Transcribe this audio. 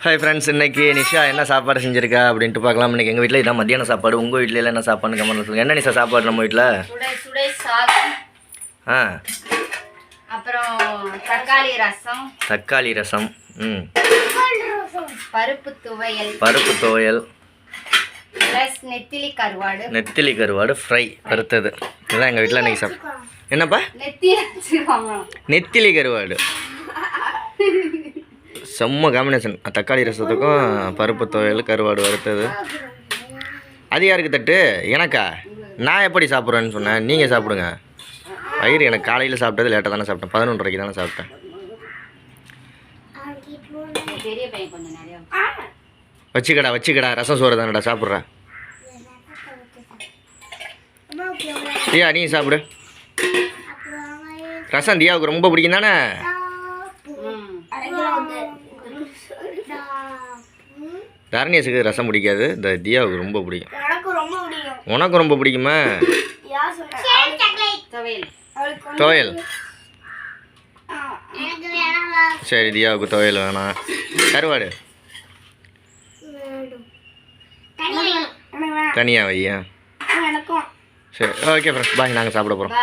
Hi friends இன்னைக்கு நிஷா என்ன சாப்பாடு செஞ்சிருக்கா அப்படின்ட்டு பார்க்கலாம் இன்னைக்கு எங்கள் வீட்டில் இதான் மத்தியான சாப்பாடு. உங்கள் வீட்டில் என்ன சாப்பாடுன்னு சொல்லுங்கள் என்ன நிஷா சாப்பாடு நம்ம வீட்டில் ஆ. அப்புறம் தக்காளி ரசம். தக்காளி ரசம். ம். பருப்பு துவையல். பருப்பு துவையல். ப்ளஸ் நெத்திலி கருவாடு. நெத்திலி கருவாடு ஃப்ரை வறுத்தது. இதெல்லாம் எங்கள் வீட்டில் இன்னைக்கு சாப் என்னப்பா? நெத்திலி கருவாடு. செம்ம காம்பினேஷன் தக்காளி ரசத்துக்கும் பருப்பு துவையல் கருவாடு வறுத்தது. அது யாருக்கு தட்டு? எனக்கா? நான் எப்படி சாப்பிட்றேன்னு சொன்னேன். நீங்கள் சாப்பிடுங்க. வயிறு எனக்கு காலையில் சாப்பிட்டது லேட்டாக தானே சாப்பிட்டேன். பதினொன்றரைக்கு தானே சாப்பிட்டேன். வச்சுக்கடா வச்சுக்கடா. ரசம் சோறு தானடா சாப்பிட்றேன். தியா நீ சாப்பிடு. ரசம் தியாவுக்கு ரொம்ப பிடிக்கும் தானே? தரணியஸுக்கு ரசம் பிடிக்காது. இந்த தியாவுக்கு ரொம்ப பிடிக்கும். எனக்கு ரொம்ப பிடிக்கும். உனக்கு ரொம்ப பிடிக்குமா? துவையல். சரி தியாவுக்கு துவையல் வேணாம். கருவாடு. தனியாக வையா? சரி ஓகே ஃப்ரெண்ட்ஸ் பாய் நாங்கள் சாப்பிட போகிறோம்